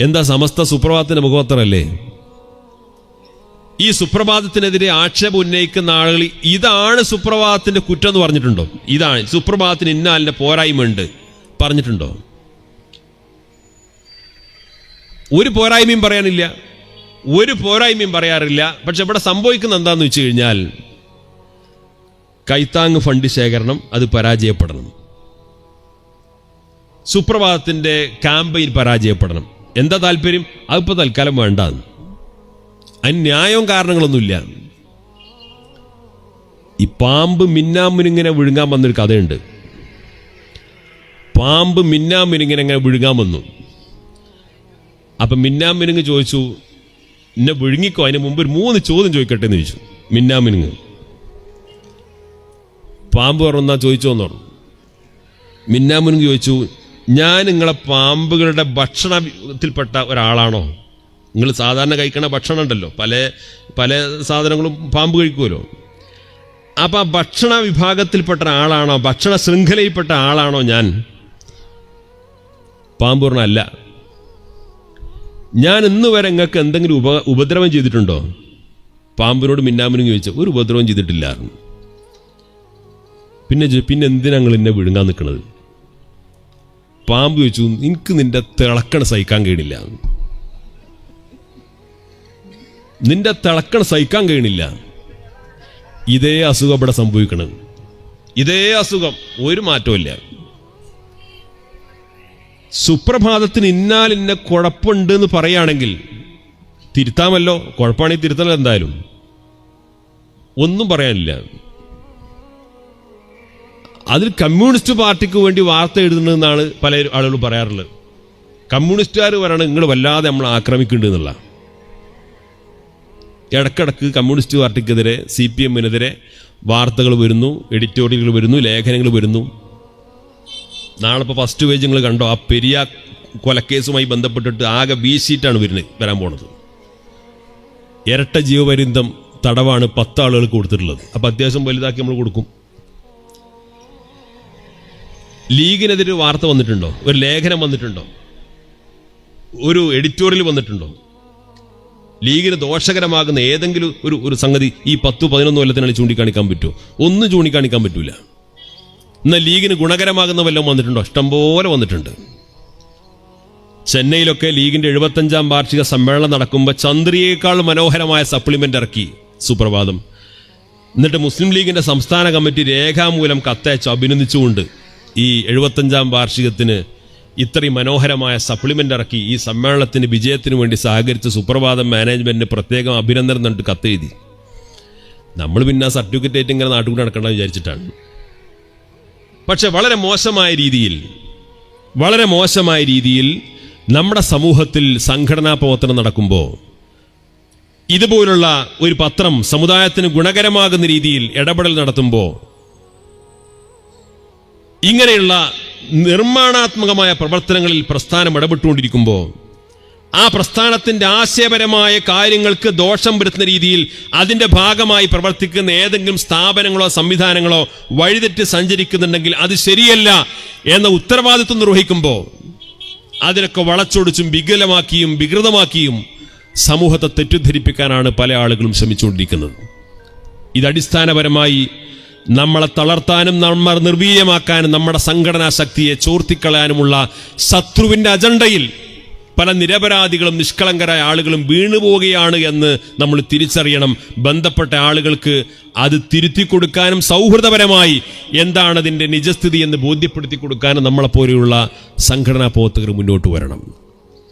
എന്താ സമസ്ത സുപ്രഭാതത്തിന്റെ മുഖപത്രമല്ലേ ഈ സുപ്രഭാതത്തിനെതിരെ ആക്ഷേപം ഉന്നയിക്കുന്ന ആളുകൾ ഇതാണ് സുപ്രഭാതത്തിന്റെ കുറ്റം എന്ന് പറഞ്ഞിട്ടുണ്ടോ? ഇതാണ് സുപ്രഭാതത്തിന് ഇന്നാലിന്റെ പോരായ്മയുണ്ട് പറഞ്ഞിട്ടുണ്ടോ? ഒരു പോരായ്മയും പറയാനില്ല. ഒരു പോരായ്മയും പറയാറില്ല. പക്ഷെ ഇവിടെ സംഭവിക്കുന്ന എന്താന്ന് വെച്ച് കഴിഞ്ഞാൽ കൈത്താങ് ഫണ്ട് ശേഖരണം അത് പരാജയപ്പെടണം. സുപ്രഭാതത്തിന്റെ ക്യാമ്പയിൻ പരാജയപ്പെടണം. എന്താ താല്പര്യം? അതിപ്പോ തൽക്കാലം വേണ്ട അതിന് ന്യായവും കാരണങ്ങളൊന്നുമില്ല. ഈ പാമ്പ് മിന്നാമിനിങ്ങനെ വിഴുങ്ങാൻ വന്നൊരു കഥയുണ്ട്. പാമ്പ് മിന്നാമിനിങ്ങനെ ഇങ്ങനെ വിഴുങ്ങാൻ വന്നു. അപ്പൊ മിന്നാമിനുങ്ങ് ചോദിച്ചു എന്നെ വിഴുങ്ങിക്കോ? അതിന് മുമ്പ് ഒരു മൂന്ന് ചോദ്യം ചോദിക്കട്ടെ എന്ന് ചോദിച്ചു മിന്നാമിനുങ്ങ്. പാമ്പ് പറഞ്ഞാ ചോദിച്ചോന്ന് പറഞ്ഞു. ചോദിച്ചു ഞാൻ നിങ്ങളെ പാമ്പുകളുടെ ഭക്ഷണത്തിൽപ്പെട്ട ഒരാളാണോ? നിങ്ങൾ സാധാരണ കഴിക്കണ ഭക്ഷണം ഉണ്ടല്ലോ. പല പല സാധനങ്ങളും പാമ്പ് കഴിക്കുമല്ലോ. അപ്പം ആ ഭക്ഷണ വിഭാഗത്തിൽപ്പെട്ട ആളാണോ ഭക്ഷണ ശൃംഖലയിൽപ്പെട്ട ആളാണോ ഞാൻ? പാമ്പൂർണമല്ല ഞാൻ ഇന്ന് വരെ നിങ്ങൾക്ക് എന്തെങ്കിലും ഉപ ഉപദ്രവം ചെയ്തിട്ടുണ്ടോ? പാമ്പിനോട് മിന്നാമിനും ചോദിച്ചു ഒരു ഉപദ്രവം ചെയ്തിട്ടില്ലായിരുന്നു. പിന്നെ പിന്നെ എന്തിനാ നിങ്ങൾ എന്നെ വിഴുങ്ങാൻ നിൽക്കണത് പാമ്പ് ചോദിച്ചു എനിക്ക് നിന്റെ തിളക്കണ സഹിക്കാൻ കഴിയില്ല നിന്റെ തിളക്കണ സഹിക്കാൻ കഴിയണില്ല. ഇതേ അസുഖം ഇവിടെ സംഭവിക്കണത് ഇതേ അസുഖം ഒരു മാറ്റവും സുപ്രഭാതത്തിന് ഇന്നാൽ ഇന്ന കുഴപ്പമുണ്ട് എന്ന് പറയുകയാണെങ്കിൽ തിരുത്താമല്ലോ. കുഴപ്പമാണെങ്കിൽ തിരുത്തണം എന്തായാലും. ഒന്നും പറയാനില്ല. അതിൽ കമ്മ്യൂണിസ്റ്റ് പാർട്ടിക്ക് വേണ്ടി വാർത്ത എഴുതുന്നതെന്നാണ് പല ആളുകളും പറയാറുള്ളത്. കമ്മ്യൂണിസ്റ്റുകാർ പറയണം നിങ്ങൾ വല്ലാതെ നമ്മൾ ആക്രമിക്കുന്നുണ്ട് എന്നുള്ള. ഇടക്കിടക്ക് കമ്മ്യൂണിസ്റ്റ് പാർട്ടിക്കെതിരെ സി പി എമ്മിനെതിരെ വാർത്തകൾ വരുന്നു എഡിറ്റോറിയലുകൾ വരുന്നു ലേഖനങ്ങൾ വരുന്നു. നാളെ ഇപ്പോൾ ഫസ്റ്റ് പേജ് നിങ്ങൾ കണ്ടോ ആ പെരിയ കൊലക്കേസുമായി ബന്ധപ്പെട്ടിട്ട് ആകെ ബി സീറ്റാണ് വരുന്നത് വരാൻ പോണത്. ഇരട്ട ജീവപര്യന്തം തടവാണ് പത്ത് ആളുകൾ കൊടുത്തിട്ടുള്ളത്. അപ്പോൾ അത്യാവശ്യം വലുതാക്കി നമ്മൾ കൊടുക്കും. ലീഗിനെതിരെ വാർത്ത വന്നിട്ടുണ്ടോ? ഒരു ലേഖനം വന്നിട്ടുണ്ടോ? ഒരു എഡിറ്റോറിയൽ വന്നിട്ടുണ്ടോ? ലീഗിന് ദോഷകരമാകുന്ന ഏതെങ്കിലും ഒരു ഒരു സംഗതി ഈ പത്തു പതിനൊന്ന് കൊല്ലത്തിനാണ് ചൂണ്ടിക്കാണിക്കാൻ പറ്റുമോ? ഒന്നും ചൂണ്ടിക്കാണിക്കാൻ പറ്റൂല. എന്നാൽ ലീഗിന് ഗുണകരമാകുന്ന വല്ലതും വന്നിട്ടുണ്ടോ? ഇഷ്ടംപോലെ വന്നിട്ടുണ്ട്. ചെന്നൈയിലൊക്കെ ലീഗിന്റെ എഴുപത്തഞ്ചാം വാർഷിക സമ്മേളനം നടക്കുമ്പോൾ ചന്ദ്രിയേക്കാൾ മനോഹരമായ സപ്ലിമെന്റ് ഇറക്കി സുപ്രഭാതം. എന്നിട്ട് മുസ്ലിം ലീഗിന്റെ സംസ്ഥാന കമ്മിറ്റി രേഖാമൂലം കത്തയച്ചു അഭിനന്ദിച്ചുകൊണ്ട് ഈ എഴുപത്തഞ്ചാം വാർഷികത്തിന് ഇത്രയും മനോഹരമായ സപ്ലിമെന്റ് ഇറക്കി ഈ സമ്മേളനത്തിന് വിജയത്തിന് വേണ്ടി സഹകരിച്ച സുപ്രഭാതം മാനേജ്മെന്റിന് പ്രത്യേകം അഭിനന്ദനം എന്നിട്ട് കത്തെഴുതി. നമ്മൾ പിന്നെ ആ സർട്ടിഫിക്കറ്റ് ആയിട്ട് ഇങ്ങനെ നാട്ടുകൂടെ നടക്കണ്ട വിചാരിച്ചിട്ടാണ്. പക്ഷെ വളരെ മോശമായ രീതിയിൽ വളരെ മോശമായ രീതിയിൽ നമ്മുടെ സമൂഹത്തിൽ സംഘടനാ പ്രവർത്തനം നടക്കുമ്പോൾ ഇതുപോലുള്ള ഒരു പത്രം സമുദായത്തിന് ഗുണകരമാകുന്ന രീതിയിൽ ഇടപെടൽ നടത്തുമ്പോൾ ഇങ്ങനെയുള്ള നിർമ്മാണാത്മകമായ പ്രവർത്തനങ്ങളിൽ പ്രസ്ഥാനം ഇടപെട്ടുകൊണ്ടിരിക്കുമ്പോൾ ആ പ്രസ്ഥാനത്തിന്റെ ആശയപരമായ കാര്യങ്ങൾക്ക് ദോഷം വരുത്തുന്ന രീതിയിൽ അതിന്റെ ഭാഗമായി പ്രവർത്തിക്കുന്ന ഏതെങ്കിലും സ്ഥാപനങ്ങളോ സംവിധാനങ്ങളോ വഴിതെറ്റ് സഞ്ചരിക്കുന്നുണ്ടെങ്കിൽ അത് ശരിയല്ല എന്ന ഉത്തരവാദിത്വം നിർവഹിക്കുമ്പോൾ അതിനൊക്കെ വളച്ചൊടിച്ചും വികലമാക്കിയും വികൃതമാക്കിയും സമൂഹത്തെ തെറ്റിദ്ധരിപ്പിക്കാനാണ് പല ആളുകളും ശ്രമിച്ചുകൊണ്ടിരിക്കുന്നത്. ഇത് അടിസ്ഥാനപരമായി നമ്മളെ തളർത്താനും നമ്മൾ നിർവീര്യമാക്കാനും നമ്മുടെ സംഘടനാ ശക്തിയെ ചോർത്തിക്കളയാനുമുള്ള ശത്രുവിന്റെ അജണ്ടയിൽ പല നിരപരാധികളും നിഷ്കളങ്കരായ ആളുകളും വീണുപോവുകയാണ് എന്ന് നമ്മൾ തിരിച്ചറിയണം. ബന്ധപ്പെട്ട ആളുകൾക്ക് അത് തിരുത്തി കൊടുക്കാനും സൗഹൃദപരമായി എന്താണ് അതിന്റെ നിജസ്ഥിതി എന്ന് ബോധ്യപ്പെടുത്തി കൊടുക്കാനും നമ്മളെപ്പോലെയുള്ള സംഘടനാ പ്രവർത്തകർ മുന്നോട്ട് വരണം.